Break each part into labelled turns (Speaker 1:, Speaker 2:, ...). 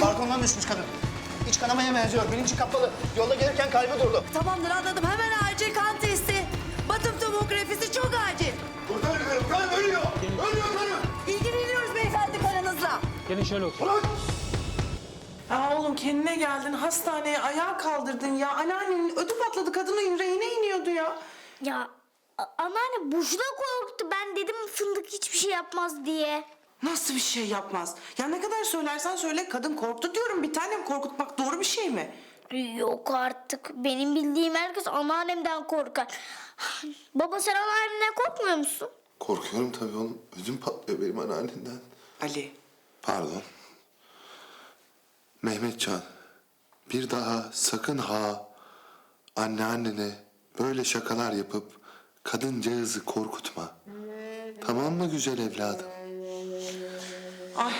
Speaker 1: Balkondan düşmüş kadın. İç kanamaya benziyor. Bilinci kapalı. Yolda gelirken kalbi durdu.
Speaker 2: Tamamdır anladım. Hemen acil kan testi. Batım tomografisi çok acil.
Speaker 3: Kurtarın karım, karım ölüyor. Ölüyor karım.
Speaker 2: İlgileniyoruz beyefendi kanınızla.
Speaker 4: Gelin şöyle otur.
Speaker 5: Aa oğlum kendine geldin. Hastaneye ayağa kaldırdın ya. Anneannenin ödü patladı. Kadının yüreğine iniyordu ya.
Speaker 6: Ya anneanne boşuna korktu. Ben dedim fındık hiçbir şey yapmaz diye.
Speaker 5: Nasıl bir şey yapmaz? Ya ne kadar söylersen söyle kadın korktu diyorum. Bir tanem korkutmak doğru bir şey mi?
Speaker 6: Yok artık. Benim bildiğim herkes anneannemden korkar. Baba sen anneannemden korkmuyor musun?
Speaker 3: Korkuyorum tabii oğlum. Ödüm patlıyor benim anneannenden.
Speaker 5: Ali.
Speaker 3: Pardon. Mehmetcan. Bir daha sakın ha anneannene böyle şakalar yapıp kadıncağızı korkutma. Tamam mı güzel evladım?
Speaker 5: Ay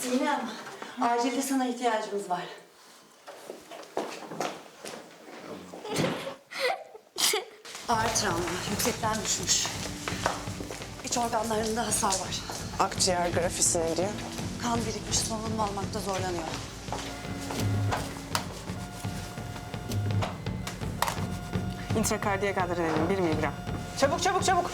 Speaker 2: Sinem, acilde sana ihtiyacımız var. Ağır travma, yüksekten düşmüş. İç organlarında hasar var.
Speaker 5: akciğer grafisi ne diyor?
Speaker 2: Kan birikmiş, solunum almakta zorlanıyor.
Speaker 5: İntrakardiyak adrenalin 1 miligram. Çabuk çabuk çabuk.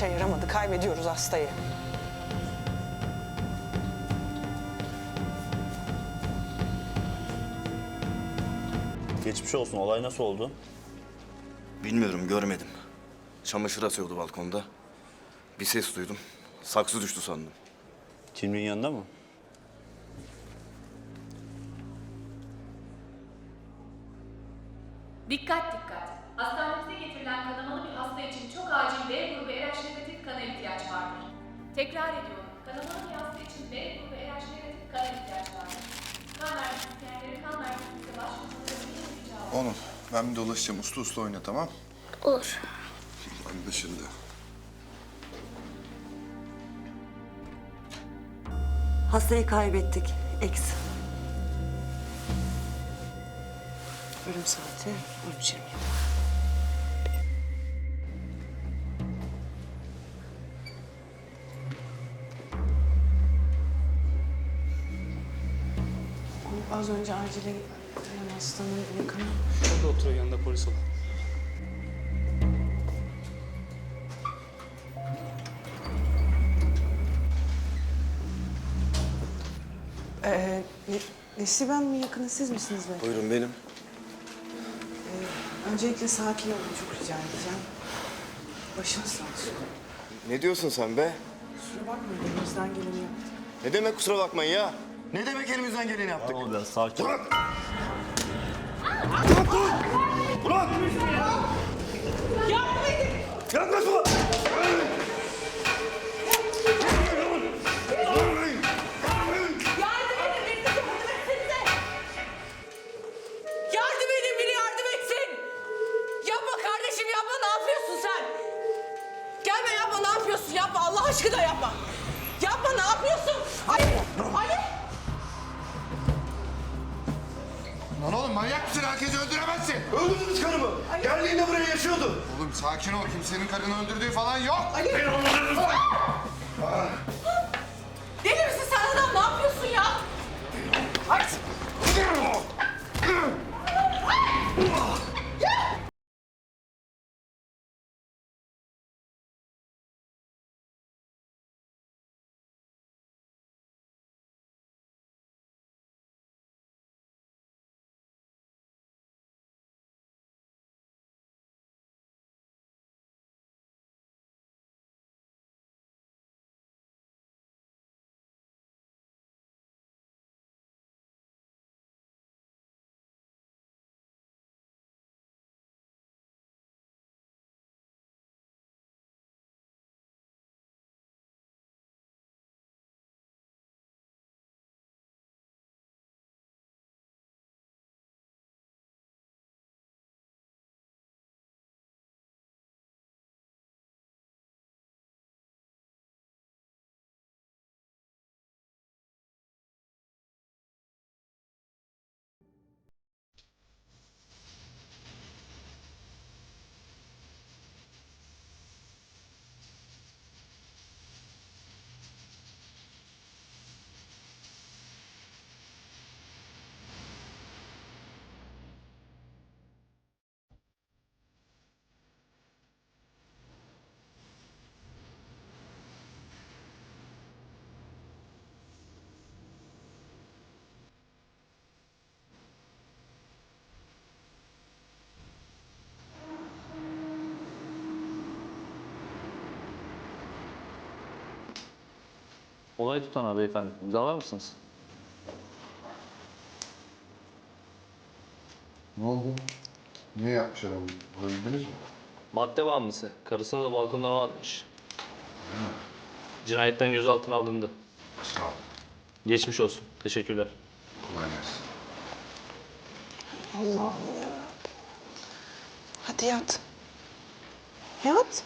Speaker 5: Şey yaramadı. Kaybediyoruz hastayı.
Speaker 7: Geçmiş olsun. Olay nasıl oldu?
Speaker 8: Bilmiyorum görmedim. Çamaşır asıyordu balkonda. Bir ses duydum. Saksı düştü sandım.
Speaker 7: Kimliğin yanında mı?
Speaker 9: Dikkat dikkat. Hastanemize getirilen kanamalı bir hasta için çok acil B grubu RH negatif kana ihtiyaç vardır. Tekrar ediyorum. Bir hasta için B grubu RH negatif kana ihtiyaç vardır. Kan vermek isteyenlerin kan merkezimize başvurmaları bir rica olur.
Speaker 3: Onur, ben bir dolaşacağım. Uslu uslu oyna tamam?
Speaker 6: Olur.
Speaker 3: Anlaşıldı.
Speaker 2: Hastayı kaybettik. X.
Speaker 5: Ölüm saati 13.27. Az önce acile gelen hastanın yakını.
Speaker 4: Orada oturuyor yanında polis olan.
Speaker 5: Ee, ne, Nesiben mi yakını siz misiniz be?
Speaker 8: Buyurun benim.
Speaker 5: Öncelikle sakin olun çok rica edeceğim. Başınız sağ olsun.
Speaker 8: Ne diyorsun sen be?
Speaker 5: Kusura bakmayın elimizden geleni yaptık.
Speaker 8: Ne demek kusura bakmayın ya? Ne demek elimizden geleni yaptık?
Speaker 7: Ol biraz sakin.
Speaker 3: Yaklaşma!
Speaker 8: öldürdünüz karımı. Geldiğinde buraya yaşıyordu.
Speaker 3: Oğlum sakin ol. Kimsenin karını öldürdüğü falan yok. Ali. Ben öldürdüm. Ah.
Speaker 2: Deli misin sen adam? Ne yapıyorsun ya? Ay.
Speaker 10: Olay tutanağı beyefendi. İmzalar mısınız?
Speaker 11: Ne oldu? Niye yapmış adam? Bulabildiniz mi?
Speaker 10: Madde bağımlısı. Karısına da balkondan atmış. Cinayetten gözaltına alındı.
Speaker 11: Sağ ol.
Speaker 10: Geçmiş olsun. Teşekkürler.
Speaker 11: Kolay gelsin.
Speaker 12: Allah'ım ya. Hadi yat. Yat.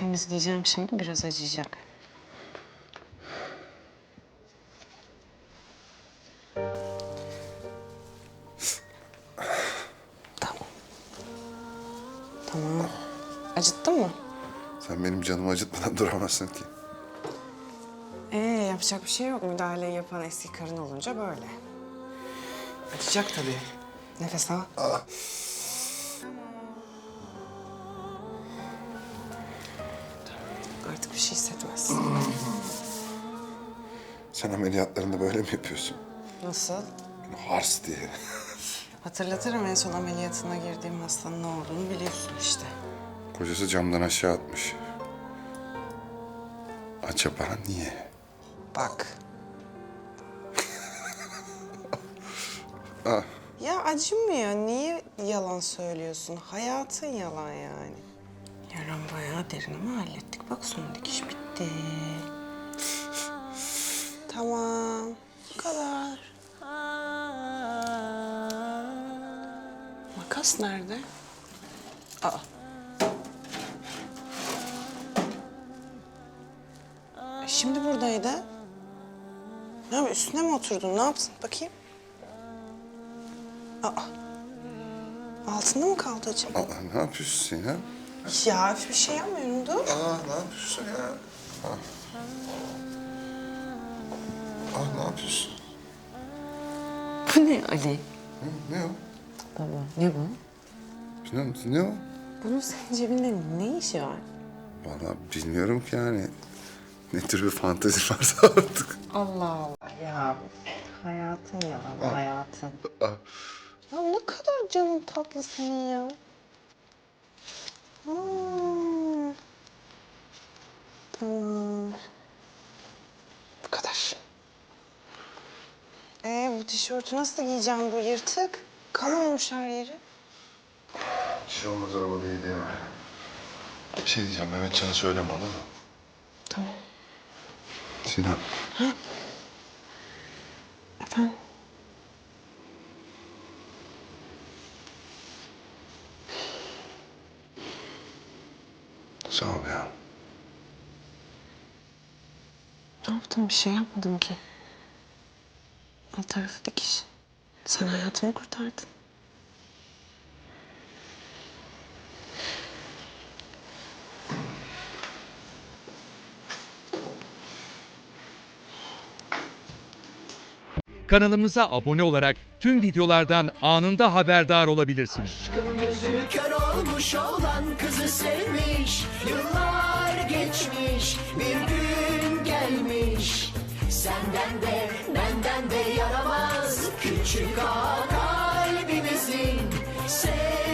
Speaker 5: Temizleyeceğim şimdi biraz acıyacak.
Speaker 12: Tamam. Tamam. Acıttı mı?
Speaker 11: Sen benim canımı acıtmadan duramazsın ki.
Speaker 5: Ee yapacak bir şey yok. Müdahaleyi yapan eski karın olunca böyle.
Speaker 12: Acıyacak tabii.
Speaker 5: Nefes al.
Speaker 12: Artık
Speaker 11: Sen ameliyatlarında böyle mi yapıyorsun?
Speaker 5: Nasıl?
Speaker 11: Hars diye.
Speaker 5: Hatırlatırım en son ameliyatına girdiğim hastanın ne olduğunu biliyorsun işte.
Speaker 11: Kocası camdan aşağı atmış. Acaba niye?
Speaker 5: Bak.
Speaker 11: Ah.
Speaker 5: Ya acımıyor. Niye yalan söylüyorsun? Hayatın yalan yani. Yaran bayağı derin ama hallettik. Bak son dikiş bitti. Tamam. Bu kadar. Makas nerede? Aa. E, Şimdi buradaydı. Ne yapayım, üstüne mi oturdun? Ne yaptın? Bakayım. Aa. Altında mı kaldı acaba?
Speaker 11: Aa, ne yapıyorsun Sinem?
Speaker 5: Ya bir şey yapmıyorum. Dur.
Speaker 11: Aa, ne yapıyorsun ya? Ah. Ah, ne yapıyorsun?
Speaker 5: Bu ne Ali?
Speaker 11: Hı, ne o?
Speaker 5: Baba ne bu?
Speaker 11: Bilmiyorum, ne o?
Speaker 5: Bunun senin cebinde ne işi var?
Speaker 11: Vallahi bilmiyorum ki yani. Ne tür bir fantezi varsa artık.
Speaker 5: Allah Allah ya. Hayatın yalan, hayatın.
Speaker 11: Ah.
Speaker 5: Ya ne kadar canın tatlı senin ya. Hmm. Tamam. Bu kadar. Ee bu tişörtü nasıl giyeceğim bu yırtık? Kan olmuş her yeri.
Speaker 11: Bir şey olmaz araba değil değil mi? Bir şey diyeceğim Mehmetcan'a söyleme olur mu?
Speaker 5: Tamam.
Speaker 11: Sinan.
Speaker 5: Efendim?
Speaker 11: Sağ ol ya.
Speaker 5: Ne yaptım? Bir şey yapmadım ki. Alt tarafı dikiş. Sen hayatımı kurtardın.
Speaker 13: Kanalımıza abone olarak tüm videolardan anında haberdar olabilirsiniz.
Speaker 14: Gözü kör olmuş olan kızı sevmiş Yıllar geçmiş bir gün gelmiş Senden de senden de yaramaz küçük ağa kalbimizin. Sev